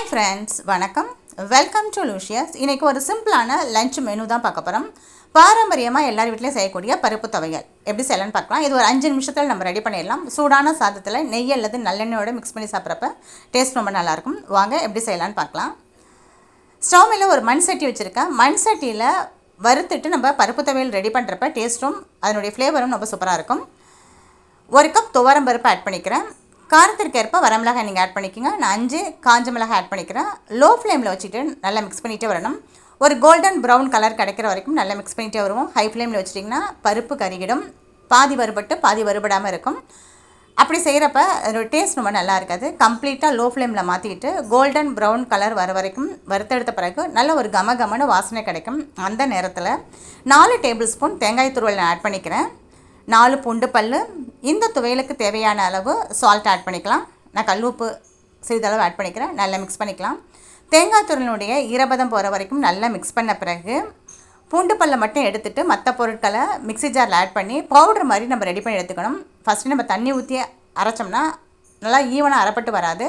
Hi friends வணக்கம். Welcome to luscious இன்றைக்கி ஒரு சிம்பிளான லஞ்ச் மெனு தான் பார்க்க போகிறோம் பாரம்பரியமாக எல்லார் வீட்லேயும் செய்யக்கூடிய பருப்பு துவையல். எப்படி செய்யலாம்னு பார்க்கலாம். இது ஒரு அஞ்சு நிமிஷத்தில் நம்ம ரெடி பண்ணிடலாம். சூடான சாதத்தில் நெய் அல்லது நல்லெண்ணெயோடு மிக்ஸ் பண்ணி சாப்பிட்றப்ப டேஸ்ட் ரொம்ப நல்லாயிருக்கும். வாங்க எப்படி செய்யலான்னு பார்க்கலாம். ஸ்டவ் மேலே ஒரு மண் சட்டி வச்சுருக்கேன். மண் சட்டியில் வறுத்துட்டு நம்ம பருப்பு துவையல் ரெடி பண்ணுறப்ப டேஸ்ட்டும் அதனுடைய ஃப்ளேவரும் ரொம்ப சூப்பராக இருக்கும். ஒரு கப் துவரம் பருப்பு ஆட் பண்ணிக்கிறேன். காரத்திற்கு ஏற்ப வரமிளகாய் நீங்கள் ஆட் பண்ணிக்கோங்க. நான் அஞ்சு காஞ்ச மிளகாய் ஆட் பண்ணிக்கிறேன். லோ ஃப்ளேமில் வச்சுட்டு நல்லா மிக்ஸ் பண்ணிகிட்டே வரணும். ஒரு கோல்டன் ப்ரௌன் கலர் கிடைக்கிற வரைக்கும் நல்லா மிக்ஸ் பண்ணிகிட்டே வருவோம். ஹை ஃப்ளேமில் வச்சிட்டிங்கன்னா பருப்பு கருகிடும். பாதி வறுபட்டு பாதி வறுபடாமல் இருக்கும். அப்படி செய்கிறப்ப அதோட டேஸ்ட் ரொம்ப நல்லா இருக்காது. கம்ப்ளீட்டாக லோ ஃப்ளேமில் மாற்றிக்கிட்டு கோல்டன் ப்ரௌன் கலர் வர வரைக்கும் வறுத்தெடுத்த பிறகு நல்ல ஒரு கம கமன வாசனை கிடைக்கும். அந்த நேரத்தில் நாலு டேபிள் ஸ்பூன் தேங்காய் துருவல் நான் ஆட் பண்ணிக்கிறேன். நாலு பூண்டு பல் இந்த துவையலுக்கு தேவையான அளவு சால்ட் ஆட் பண்ணிக்கலாம். நான் கல்லுப்பு சிறிதளவு ஆட் பண்ணிக்கிறேன். நல்லா மிக்ஸ் பண்ணிக்கலாம். தேங்காய் துருளினுடைய ஈரபதம் போகிற வரைக்கும் நல்லா மிக்ஸ் பண்ண பிறகு பூண்டு பல்லை மட்டும் எடுத்துட்டு மற்ற பொருட்களை மிக்ஸி ஜாரில் ஆட் பண்ணி பவுடர் மாதிரி நம்ம ரெடி பண்ணி எடுத்துக்கணும். ஃபஸ்ட்டு நம்ம தண்ணி ஊற்றி அரைச்சோம்னா நல்லா ஈவனாக அரைப்பட்டு வராது.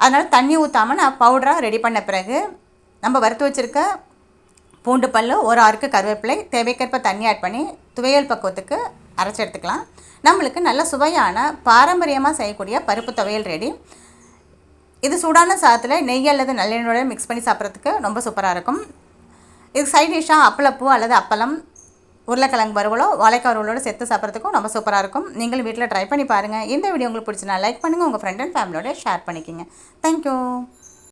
அதனால் தண்ணி ஊற்றாமல் நான் பவுடராக ரெடி பண்ண பிறகு நம்ம வறுத்து வச்சுருக்க பூண்டு பல் ஒரு ஆறுக்கு கருவேப்பிலை தேவைக்கேற்ப தண்ணி ஆட் பண்ணி துவையல் பக்குவத்துக்கு அரைச்சி எடுத்துக்கலாம். நம்மளுக்கு நல்ல சுவையான பாரம்பரியமாக செய்யக்கூடிய பருப்பு துவையல் ரெடி இது சூடான சாதத்தில் நெய் அல்லது நல்லெண்ணோட மிக்ஸ் பண்ணி சாப்பிட்றதுக்கு ரொம்ப சூப்பராக இருக்கும். இது சைட் டிஷ்ஷாக அப்பளப்பூ அல்லது அப்பளம் உருளைக்கிழங்கு வறுவலோ வாழைக்காய் வறுவலோட சேர்த்து சாப்பிட்றதுக்கும் ரொம்ப சூப்பராக இருக்கும். நீங்களும் வீட்டில் ட்ரை பண்ணி பாருங்கள் இந்த வீடியோ உங்களுக்கு பிடிச்சினா லைக் பண்ணுங்கள் உங்கள் ஃப்ரெண்ட் அண்ட் ஃபேமிலியோட ஷேர் பண்ணிக்கோங்க. Thank you